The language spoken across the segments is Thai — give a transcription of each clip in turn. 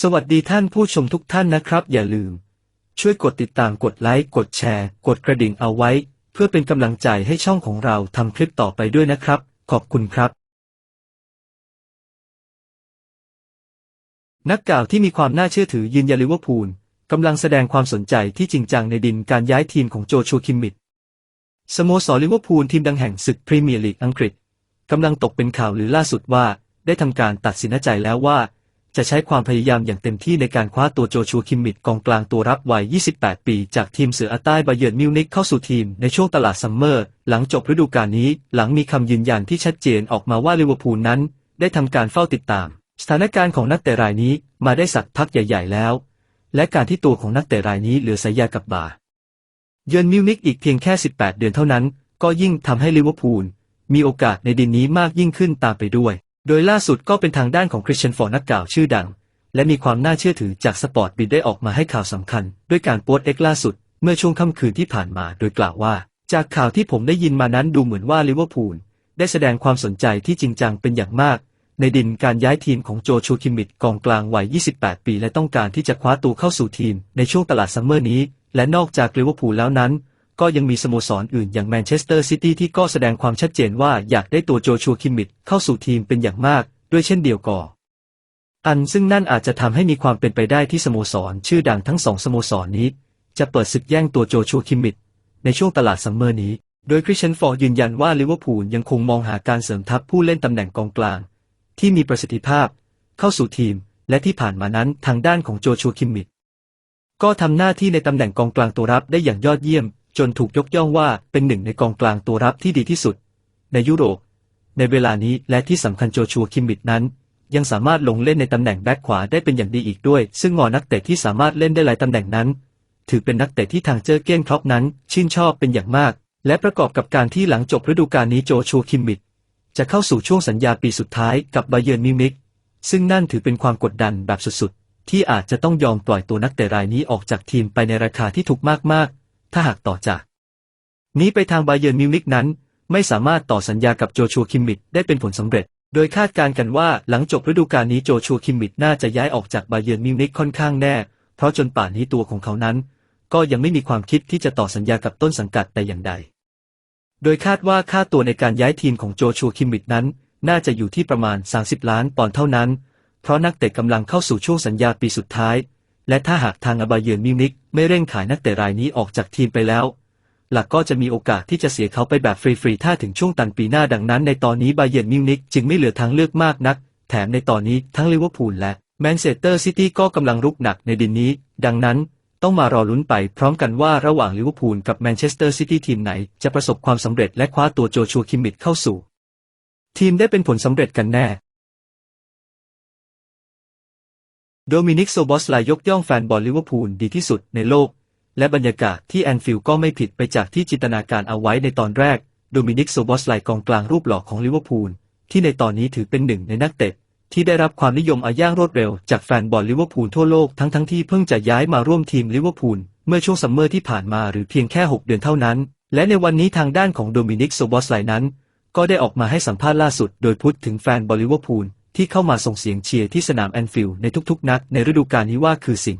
สวัสดีท่านผู้ชมทุกท่านนะครับ อย่าลืม ช่วยกดติดตามกดไลค์กดแชร์ กดกระดิ่งเอาไว้ เพื่อเป็นกำลังใจให้ช่องของเราทำคลิปต่อไปด้วยนะครับ ขอบคุณครับ นักกล่าวที่มีความน่าเชื่อถือยืนยันลิเวอร์พูลกำลังแสดงความสนใจที่จริงจังในดินการย้ายทีมของโจชัวคิมมิดสโมสรลิเวอร์พูลทีมดังแห่งศึกพรีเมียร์ลีกอังกฤษกำลังตกเป็นข่าวหรือล่าสุดว่า ได้ทำการตัดสินใจแล้วว่า จะใช้ความพยายามอย่างเต็มที่ในการคว้าตัวโจชัวคิมมิดกองกลางตัวรับวัย 28 ปี จากทีมเสืออาใต้บาเยิร์นมิวนิกเข้าสู่ทีมในช่วงตลาดซัมเมอร์ หลังจบฤดูกาลนี้ หลังมีคำยืนยันที่ชัดเจนออกมาว่าลิเวอร์พูลนั้น ได้ทำการเฝ้าติดตาม สถานการณ์ของนักเตะรายนี้มาได้สักพักใหญ่ ๆ แล้ว และการที่ตัวของนักเตะรายนี้เหลือสัญญากับบาเยิร์นมิวนิกอีกเพียงแค่ 18 เดือนเท่านั้น ก็ยิ่งทำให้ลิเวอร์พูลมีโอกาสในดินนี้มากยิ่งขึ้นตามไปด้วย โดยล่าสุดก็เป็นทางด้านของคริสเชนฟอร์นักกล่าวชื่อดัง และมีความน่าเชื่อถือจากสปอร์ตบิดได้ออกมาให้ข่าวสำคัญ ด้วยการโพสต์เอ็กล่าสุด เมื่อช่วงค่ำคืนที่ผ่านมาโดยกล่าวว่า จากข่าวที่ผมได้ยินมานั้นดูเหมือนว่าลิเวอร์พูลได้แสดงความสนใจที่จริงจังเป็นอย่างมาก ในดินการย้ายทีมของโจชูคิมมิดกองกลางวัย 28 ปี และต้องการที่จะคว้าตัวเข้าสู่ทีม ในช่วงตลาดซัมเมอร์นี้ และนอกจากลิเวอร์พูลแล้วนั้น ก็ยังมีสโมสรอื่นอย่างแมนเชสเตอร์ซิตี้ที่ก็แสดงความชัดเจนว่าอยากได้ตัวโจชัวคิมมิดเข้าสู่ทีมเป็นอย่างมาก ด้วยเช่นเดียวกันอันซึ่งนั่นอาจจะทำให้มีความเป็นไปได้ที่สโมสร ชื่อดังทั้งสองสโมสรนี้ จะเปิดศึกแย่งตัวโจชัวคิมมิดในช่วงตลาดซัมเมอร์นี้ โดยคริสเชนฟอร์ยืนยันว่าลิเวอร์พูลยังคงมองหาการเสริมทัพผู้เล่นตำแหน่งกองกลาง ที่มีประสิทธิภาพ เข้าสู่ทีม และที่ผ่านมานั้นทางด้านของโจชัวคิมมิดก็ทำหน้าที่ในตำแหน่งกองกลางตัวรับได้อย่างยอดเยี่ยม จนถูกยกย่องว่าเป็นหนึ่งในกองกลางตัวรับที่ดีที่สุด ในยุโรป ในเวลานี้และที่สำคัญโจชัวคิมมิดนั้น ยังสามารถลงเล่นในตำแหน่งแบ็คขวาได้เป็นอย่างดีอีกด้วย ซึ่งงอนักเตะที่สามารถเล่นได้หลายตำแหน่งนั้น ถือเป็นนักเตะที่ทางเจอเก้นครอปนั้น ชื่นชอบเป็นอย่างมาก และประกอบกับการที่หลังจบฤดูกาลนี้โจชัวคิมมิดจะเข้าสู่ช่วงสัญญาปีสุดท้ายกับบาเยิร์นมิวนิกซึ่งนั่นถือเป็นความกดดันแบบสุดๆ ที่อาจจะต้องยอมปล่อยตัวนักเตะรายนี้ออกจากทีมไปในราคาที่ถูกมากๆ ถ้าหากต่อจาก นี้ไปทางบาเยิร์นมิวนิกนั้น ไม่สามารถต่อสัญญากับโจชัวคิมมิดได้เป็นผลสำเร็จ โดยคาดการณ์กันว่าหลังจบฤดูกาลนี้โจชัวคิมมิดน่าจะย้ายออกจากบาเยิร์นมิวนิกค่อนข้างแน่ เพราะจนป่านนี้ตัวของเขานั้น ก็ยังไม่มีความคิดที่จะต่อสัญญากับต้นสังกัดแต่อย่างใด โดยคาดว่าค่าตัวในการย้ายทีมของโจชัวคิมมิดนั้น น่าจะอยู่ที่ประมาณ 30 ล้านปอนด์เท่านั้น เพราะนักเตะกำลังเข้าสู่ช่วงสัญญาปีสุดท้าย และถ้าหากทางอบาเยินมิวนิกไม่เร่งขายนักเตะรายนี้ออกจากทีมไปแล้ว หลักก็จะมีโอกาสที่จะเสียเขาไปแบบฟรีๆ ถ้าถึงช่วงตันปีหน้าดังนั้นในตอนนี้บาเยินมิวนิกจึงไม่เหลือทางเลือกมากนัก แถมในตอนนี้ทั้งลิเวอร์พูลและแมนเชสเตอร์ซิตี้ก็กำลังรุกหนักในดินนี้ ดังนั้นต้องมารอลุ้นไปพร้อมกันว่าระหว่างลิเวอร์พูลกับแมนเชสเตอร์ซิตี้ทีมไหน จะประสบความสำเร็จและคว้าตัวโจชัวคิมมิดเข้าสู่ ทีมได้เป็นผลสำเร็จกันแน่ โดมินิกโซบอสไลยกย่องแฟนบอลลิเวอร์พูลดีที่สุดในโลก และบรรยากาศที่แอนฟิลด์ก็ไม่ผิดไปจากที่จินตนาการเอาไว้ในตอนแรก โดมินิกโซบอสไลกองกลางรูปหล่อของลิเวอร์พูลที่ในตอนนี้ถือเป็นหนึ่งในนักเตะที่ได้รับความนิยมอาย่างรวดเร็วจากแฟนบอลลิเวอร์พูลทั่วโลกทั้งทั้งที่เพิ่งจะย้ายมาร่วมทีมลิเวอร์พูลเมื่อช่วงซัมเมอร์ที่ผ่านมาหรือเพียงแค่ 6 เดือนเท่านั้น และในวันนี้ทางด้านของโดมินิกโซบอสไลนั้น ก็ได้ออกมาให้สัมภาษณ์ล่าสุดโดยพูดถึงแฟนบอลลิเวอร์พูล ที่เข้ามาส่งเสียงเชียร์ที่สนามแอนฟิลด์ในทุกๆ นัดในฤดูกาลนี้ว่าคือสิ่ง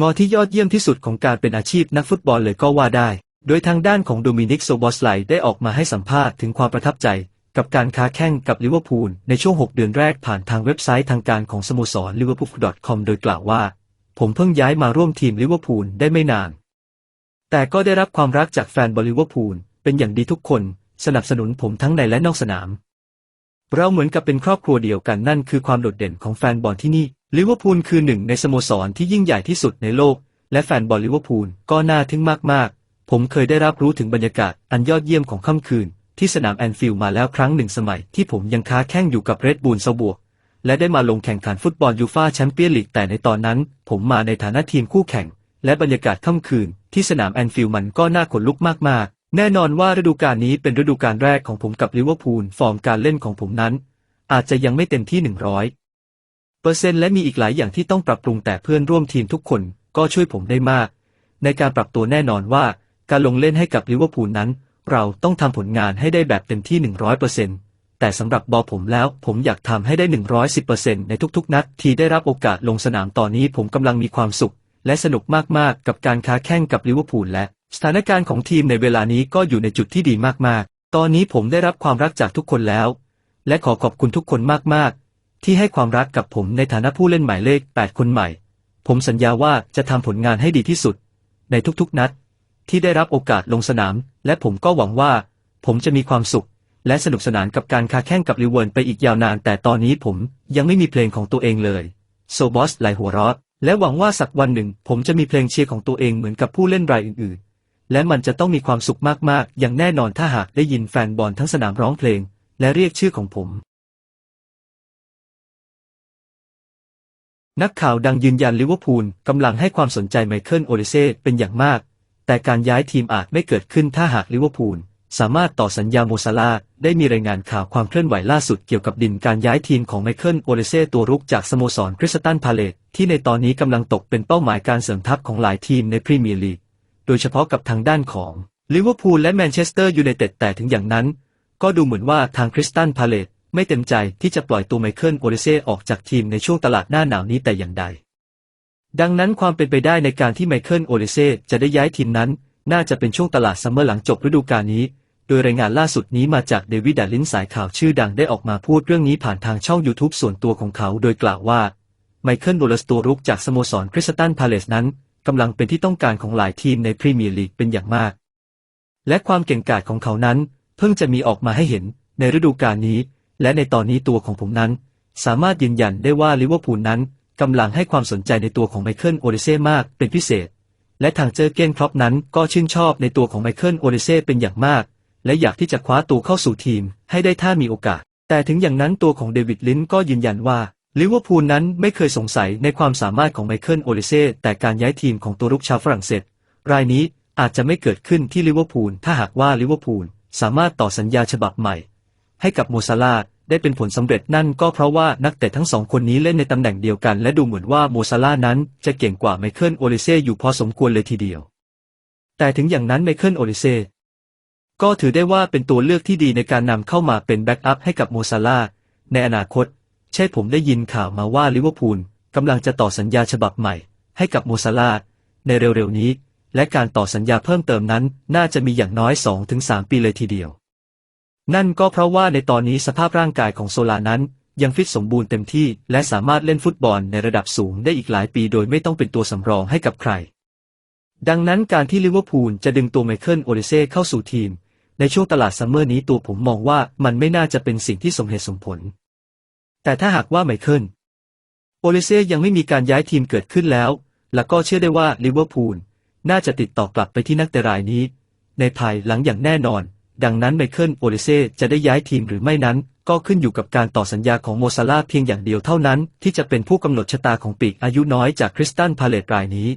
งอที่ยอดเยี่ยมที่สุดของการเป็นอาชีพนักฟุตบอลเลยก็ว่าได้ โดยทางด้านของโดมินิกโซบอสไลได้ออกมาให้สัมภาษณ์ถึงความประทับใจ กับการค้าแข่งกับลิเวอร์พูลในช่วง 6 เดือนแรกผ่านทางเว็บไซต์ทางการของสโมสร liverpool.com โดยกล่าวว่า ผมเพิ่งย้ายมาร่วมทีมลิเวอร์พูลได้ไม่นาน แต่ก็ได้รับความรักจากแฟนบอลลิเวอร์พูลเป็นอย่างดีทุกคน สนับสนุนผมทั้งในและนอกสนาม เราเหมือนกับเป็นครอบครัวเดียวกันนั่นคือความโดดเด่นของแฟนบอลที่นี่ลิเวอร์พูลคือหนึ่งในสโมสรที่ยิ่งใหญ่ที่สุดในโลก และแฟนบอลลิเวอร์พูลก็น่าทึ่งมากๆ ผมเคยได้รับรู้ถึงบรรยากาศอันยอดเยี่ยมของค่ำคืน ที่สนามแอนฟิลด์มาแล้วครั้งหนึ่งสมัย ที่ผมยังค้าแข่งอยู่กับเรดบูลซาบวก และได้มาลงแข่งขันฟุตบอลยูฟาแชมเปี้ยนลีกแต่ในตอนนั้น ผมมาในฐานะทีมคู่แข่ง และบรรยากาศค่ำคืน ที่สนามแอนฟิลด์มันก็น่าขนลุกมากๆ แน่นอนว่าฤดูกาลนี้เป็นฤดูกาลแรกของผมกับลิเวอร์พูลฟอร์มการเล่นของผมนั้น อาจจะยังไม่เต็มที่100เปอร์เซ็นต์และมีอีกหลายอย่างที่ต้องปรับปรุงแต่เพื่อนร่วมทีมทุกคนก็ช่วยผมได้มาก ในการปรับตัวแน่นอนว่าการลงเล่นให้กับลิเวอร์พูลนั้น เราต้องทำผลงานให้ได้แบบเต็มที่100%เปอร์เซ็นต์แต่สำหรับบอผมแล้วผมอยากทำให้ได้110%ในทุกๆ นัดที่ได้รับโอกาสลงสนามตอนนี้ผมกำลังมีความสุข และสนุกมากๆ กับการค้าแข่งกับลิเวอร์พูลและ สถานการณ์ของทีมในเวลานี้ก็อยู่ในจุดที่ดีมากๆ ตอนนี้ผมได้รับความรักจากทุกคนแล้ว และขอขอบคุณทุกคนมากๆ ที่ให้ความรักกับผมในฐานะผู้เล่นหมายเลข 8 คนใหม่ ผมสัญญาว่าจะทำผลงานให้ดีที่สุด ในทุกๆนัด ที่ได้รับโอกาสลงสนาม และผมก็หวังว่า ผมจะมีความสุข และสนุกสนานกับการคาแข่งกับลิเวิร์นไปอีกยาวนาน แต่ตอนนี้ผมยังไม่มีเพลงของตัวเองเลยโซบอสไหลหัวเราะและหวังว่าสักวันหนึ่งผมจะมีเพลงเชียร์ของตัวเองเหมือนกับผู้เล่นรายอื่นๆ และมันจะต้องมีความสุขมากๆ อย่างแน่นอนถ้าหากได้ยินแฟนบอลทั้งสนามร้องเพลง และเรียกชื่อของผม นักข่าวดังยืนยันลิเวอร์พูลกำลังให้ความสนใจไมเคิลโอลิเซ่เป็นอย่างมาก แต่การย้ายทีมอาจไม่เกิดขึ้นถ้าหากลิเวอร์พูลสามารถต่อสัญญาโมซาลาได้มีรายงานข่าวความเคลื่อนไหวล่าสุดเกี่ยวกับดินการย้ายทีมของไมเคิลโอลิเซ่ตัวรุกจากสโมสรคริสตันพาเลตที่ในตอนนี้กำลังตกเป็นเป้าหมายการเสริมทัพของหลายทีมในพรีเมียร์ลีก โดยเฉพาะกับทางด้านของลิเวอร์พูลและแมนเชสเตอร์ยูไนเต็ดแต่ถึงอย่างนั้น ก็ดูเหมือนว่าทางคริสตันพาเลตไม่เต็มใจที่จะปล่อยตัวไมเคิลโอลิเซ่ออกจากทีมในช่วงตลาดหน้าหนาวนี้แต่อย่างใด ดังนั้นความเป็นไปได้ในการที่ไมเคิลโอลิเซ่จะได้ย้ายทีมนั้น น่าจะเป็นช่วงตลาดซัมเมอร์หลังจบฤดูกาลนี้ โดยรายงานล่าสุดนี้มาจากเดวิดดาลินสายข่าวชื่อดังได้ออกมาพูดเรื่องนี้ผ่านทางช่อง YouTube ส่วนตัวของเขา โดยกล่าวว่าไมเคิลโอลสตัวรุกจากสโมสรคริสตันพาเลสนั้น กำลังเป็นที่ต้องการของหลายทีมในพรีเมียร์ลีกเป็นอย่างมาก และความเก่งกาจของเขานั้น เพิ่งจะมีออกมาให้เห็นในฤดูกาลนี้ และในตอนนี้ตัวของผมนั้น สามารถยืนยันได้ว่าลิเวอร์พูลนั้นกำลังให้ความสนใจในตัวของไมเคิลโอลิเซ่มากเป็นพิเศษ และทางเจอเกนครอปนั้นก็ชื่นชอบในตัวของไมเคิลโอลิเซ่เป็นอย่างมาก และอยากที่จะคว้าตัวเข้าสู่ทีมให้ได้ถ้ามีโอกาส แต่ถึงอย่างนั้นตัวของเดวิดลินก็ยืนยันว่า ลิเวอร์พูลนั้นไม่เคยสงสัยในความสามารถของไมเคิลโอลิเซ่แต่การย้ายทีมของตัวรุกชาวฝรั่งเศส รายนี้อาจจะไม่เกิดขึ้นที่ลิเวอร์พูลถ้าหากว่าลิเวอร์พูลสามารถต่อสัญญาฉบับใหม่ ให้กับโมซาลาได้เป็นผลสำเร็จนั่นก็เพราะว่านักเตะทั้งสองคนนี้เล่นในตำแหน่งเดียวกันและดูเหมือนว่าโมซาลานั้นจะเก่งกว่าไมเคิลโอลิเซ่อยู่พอสมควรเลยทีเดียว แต่ถึงอย่างนั้นไมเคิลโอลิเซ่ก็ถือได้ว่าเป็นตัวเลือกที่ดีในการนำเข้ามาเป็นแบ็กอัพให้กับโมซาลาในอนาคต ใช่ผมได้ยินข่าวมาว่าลิเวอร์พูลกำลังจะต่อสัญญาฉบับใหม่ ให้กับโมซาลาในเร็วๆนี้ และการต่อสัญญาเพิ่มเติมนั้น น่าจะมีอย่างน้อย 2-3 ปีเลยทีเดียว นั่นก็เพราะว่าในตอนนี้สภาพร่างกายของโซลานั้น ยังฟิตสมบูรณ์เต็มที่ และสามารถเล่นฟุตบอลในระดับสูงได้อีกหลายปีโดยไม่ต้องเป็นตัวสำรองให้กับใคร ดังนั้นการที่ลิเวอร์พูลจะดึงตัวไมเคิลโอลิเซ่เข้าสู่ทีม ในช่วงตลาดซัมเมอร์นี้ตัวผมมองว่ามันไม่น่าจะเป็นสิ่งที่สมเหตุสมผล แต่ถ้าหากว่าไมเคิลโอลิเซ่ยังไม่มีการย้ายทีมเกิดขึ้นแล้ว และก็เชื่อได้ว่าลิเวอร์พูลน่าจะติดต่อกลับไปที่นักเตะรายนี้ ในภายหลังอย่างแน่นอน ดังนั้นไมเคิลโอลิเซ่จะได้ย้ายทีมหรือไม่นั้น ก็ขึ้นอยู่กับการต่อสัญญาของโมซาลาเพียงอย่างเดียวเท่านั้น ที่จะเป็นผู้กำหนดชะตาของปีกอายุน้อยจากคริสตันพาเลตรายนี้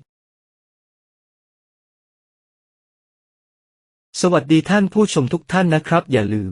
สวัสดีท่านผู้ชมทุกท่านนะครับ อย่าลืม